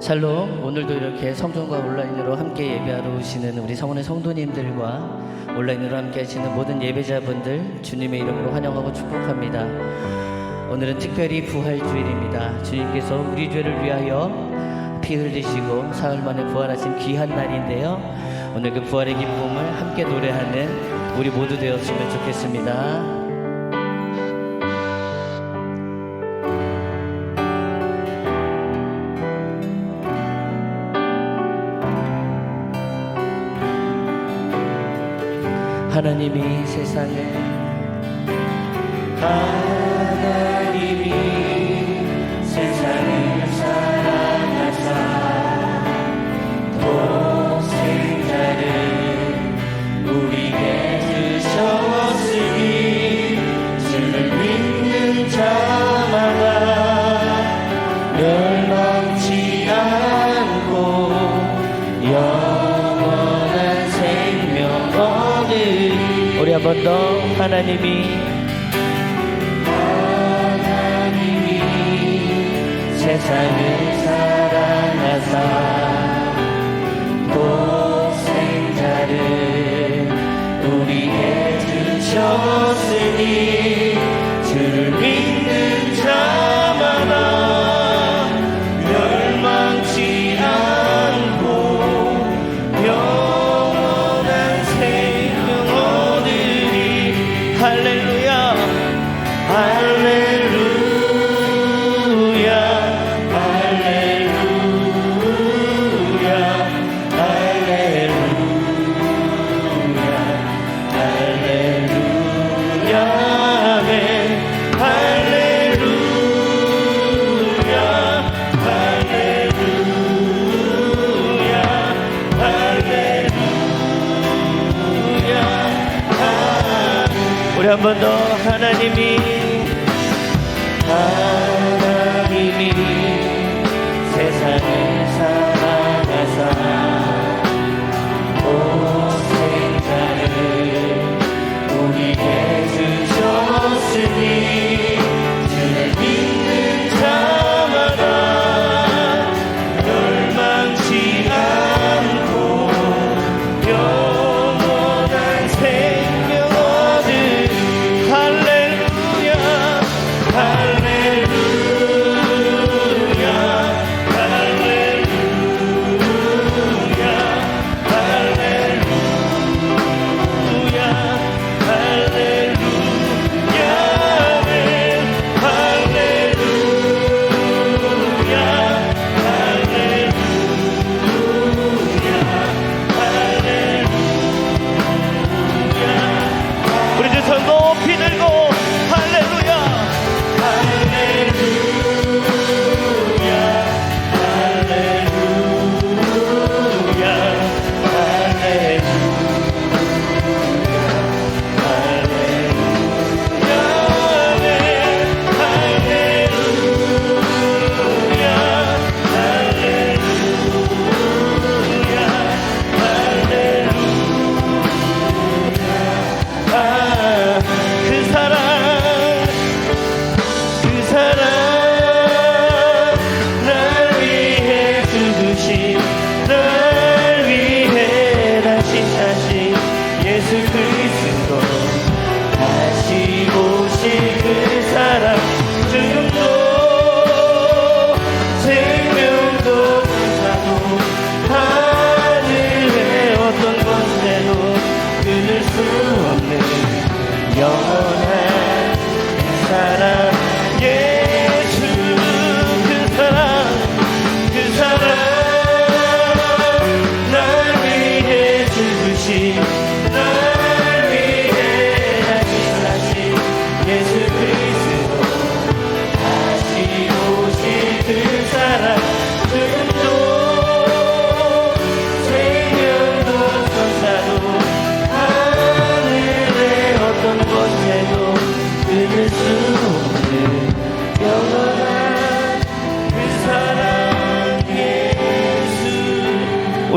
샬롬 오늘도 이렇게 성전과 온라인으로 함께 예배하러 오시는 우리 성원의 성도님들과 온라인으로 함께 하시는 모든 예배자분들 주님의 이름으로 환영하고 축복합니다. 오늘은 특별히 부활주일입니다. 주님께서 우리 죄를 위하여 피 흘리시고 사흘 만에 부활하신 귀한 날인데요. 오늘 그 부활의 기쁨을 함께 노래하는 우리 모두 되었으면 좋겠습니다 하나님이 세상을 번 더 하나님이 하나님이 세상을 사랑하사 독생자를 우리에게 주셨으니 우리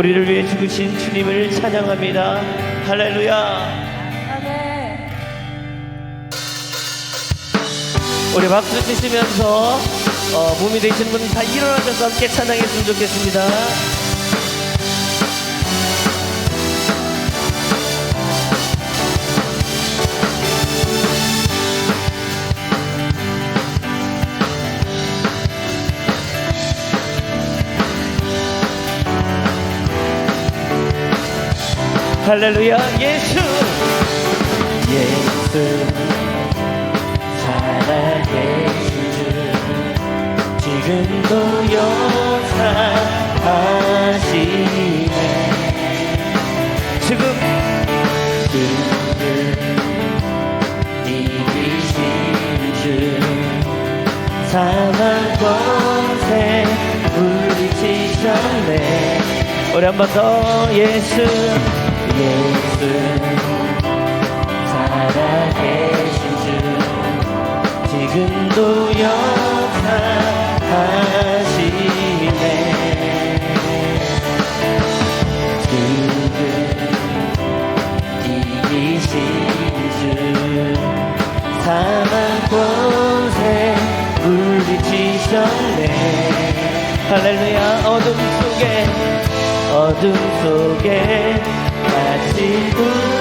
우리를 위해 죽으신 주님을 찬양합니다. 할렐루야. 우리 박수 치시면서 어, 몸이 되시는 분은 다 일어나셔서 함께 찬양했으면 좋겠습니다. 할렐루야 예수. 예수 살아계신 주. 지금도 역사하시네. 지금 그를 이기신 주. 사망 권세 물리치셨네. 우리 한 번 더 예수 지금도 역사하시네 지금 이기신 주 사망 권세 물리치셨네 할렐루야 어둠 속에 어둠 속에 people.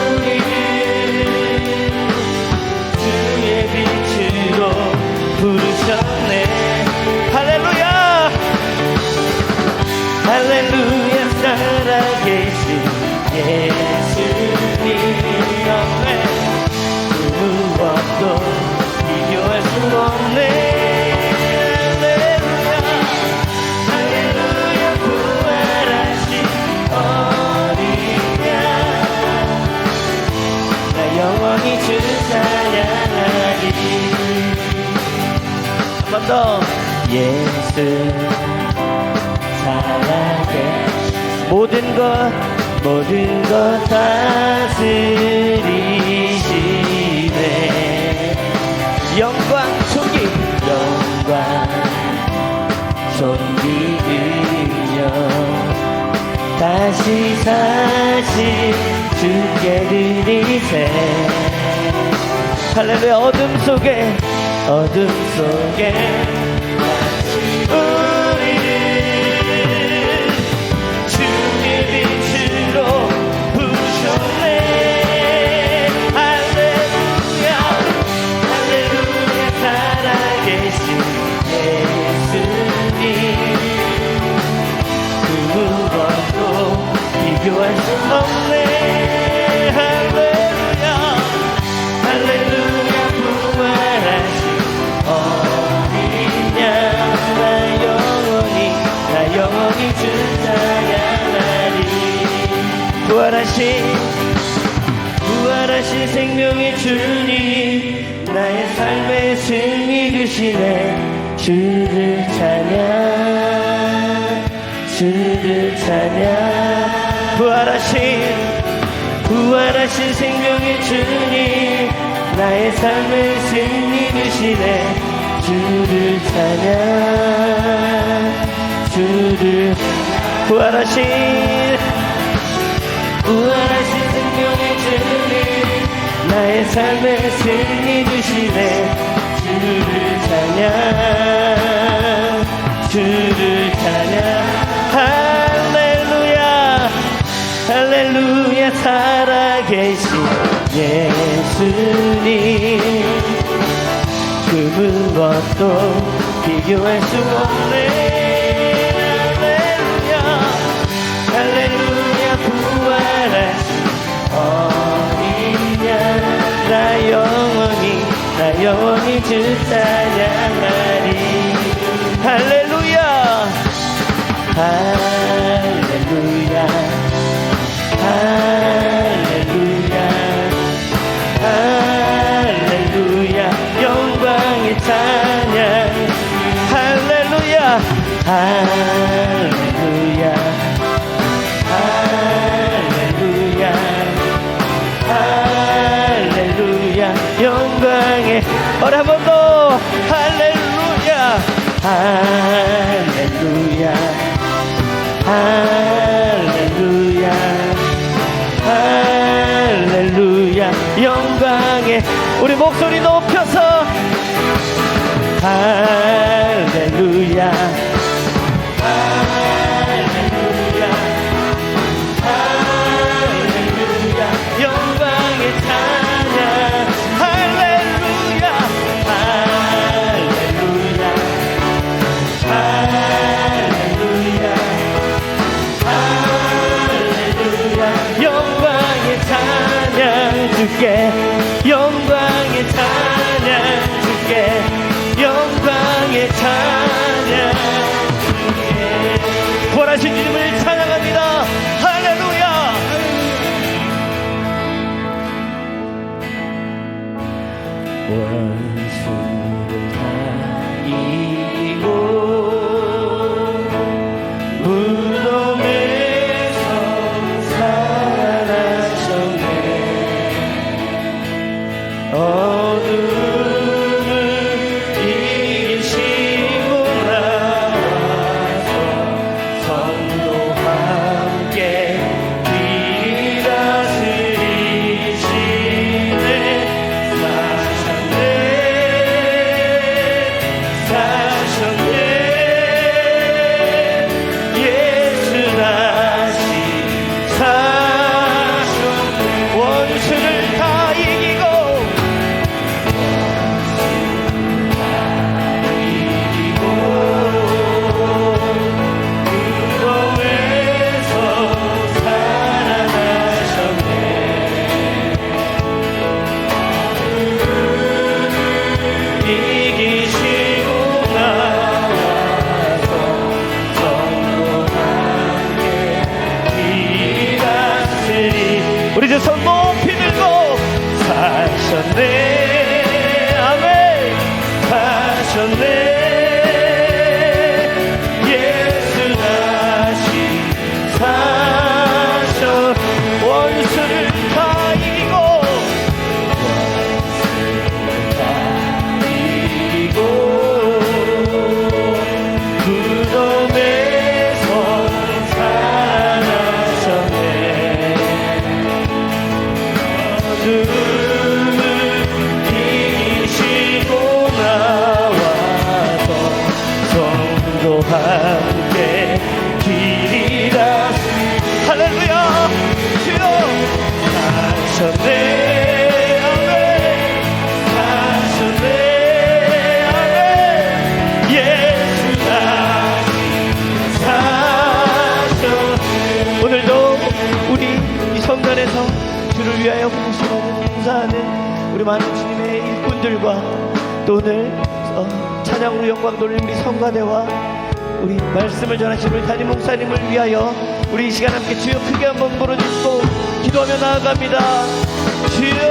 예수 사랑해. 모든 것 모든 것 다스리시네. 영광 존귀 영광 존귀 은영 다시 다시 주께 드리세. 할렐루야 어둠 속에 어둠 속에 부활하신 부활하신 생명의 주님 나의 삶의 승리 되시네. 주를 찬양 주를 찬양. 부활하신 부활하신 생명의 주님 나의 삶의 승리 되시네. 주를 찬양 주를 부활하신 삶의 승리 주시네. 주를 찬양 주를 찬양. 할렐루야 할렐루야 살아계신 예수님. 그 무엇도 비교할 수 없네 나 영원히 나 영원히 주 찬양하리 우리 목소리 높여서 我们赐他一 the name. 많은 주님의 일꾼들과 또 오늘 어, 찬양으로 영광 돌린 우리 성가대와 우리 말씀을 전하신 우리 담임 목사님을 위하여 우리 이 시간 함께 주여 크게 한번 부르짖고 기도하며 나아갑니다. 주여